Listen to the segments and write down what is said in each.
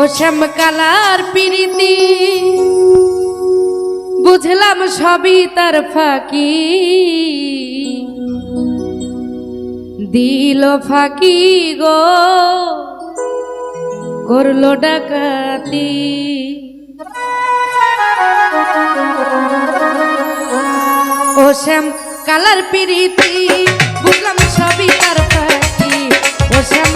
ও শ্যামকালার পিরিতি, বুঝলাম সবই তার ফাঁকি। দিল ফাঁকি গো, করল ডাকাতি। ও শ্যাম কালার পিরিতি, বুঝলাম সবই তার ফাঁকি। ও শ্যাম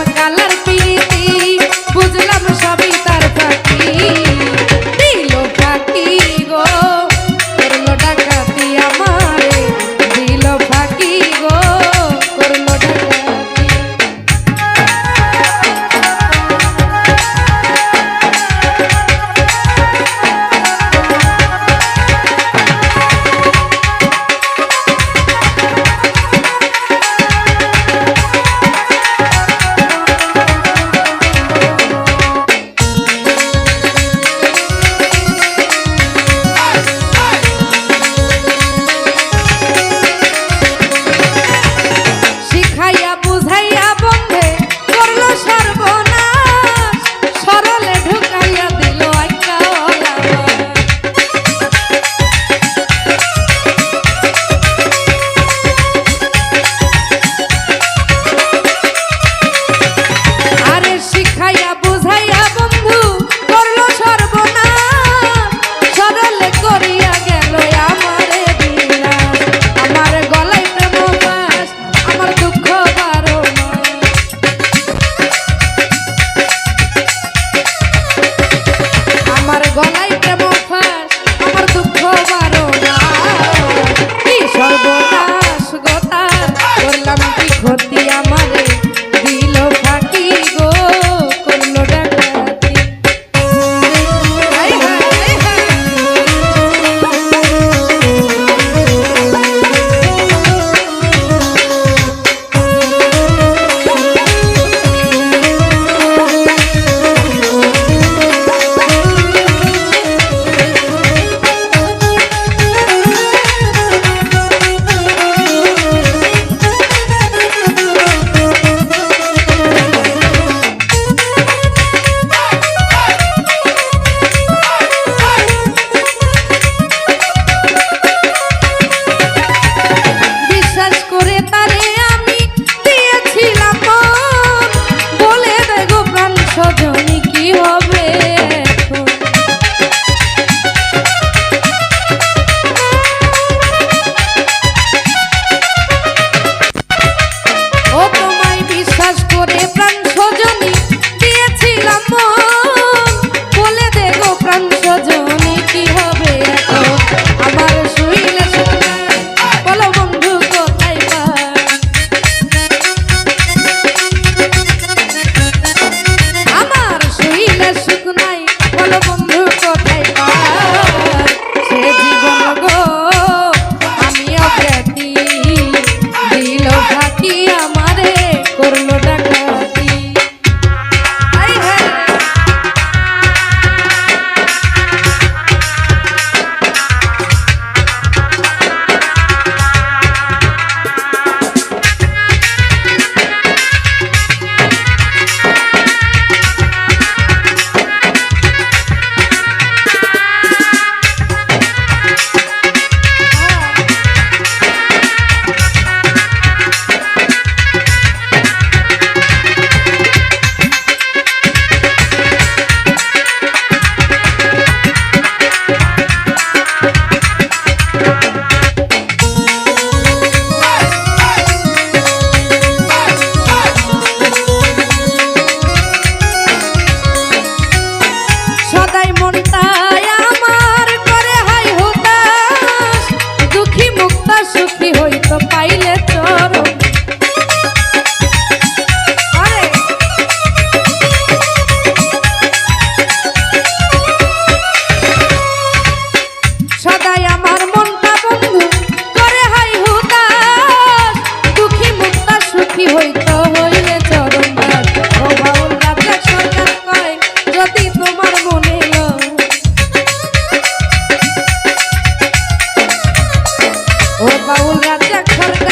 কি আমারে করল ডাকা? la carga.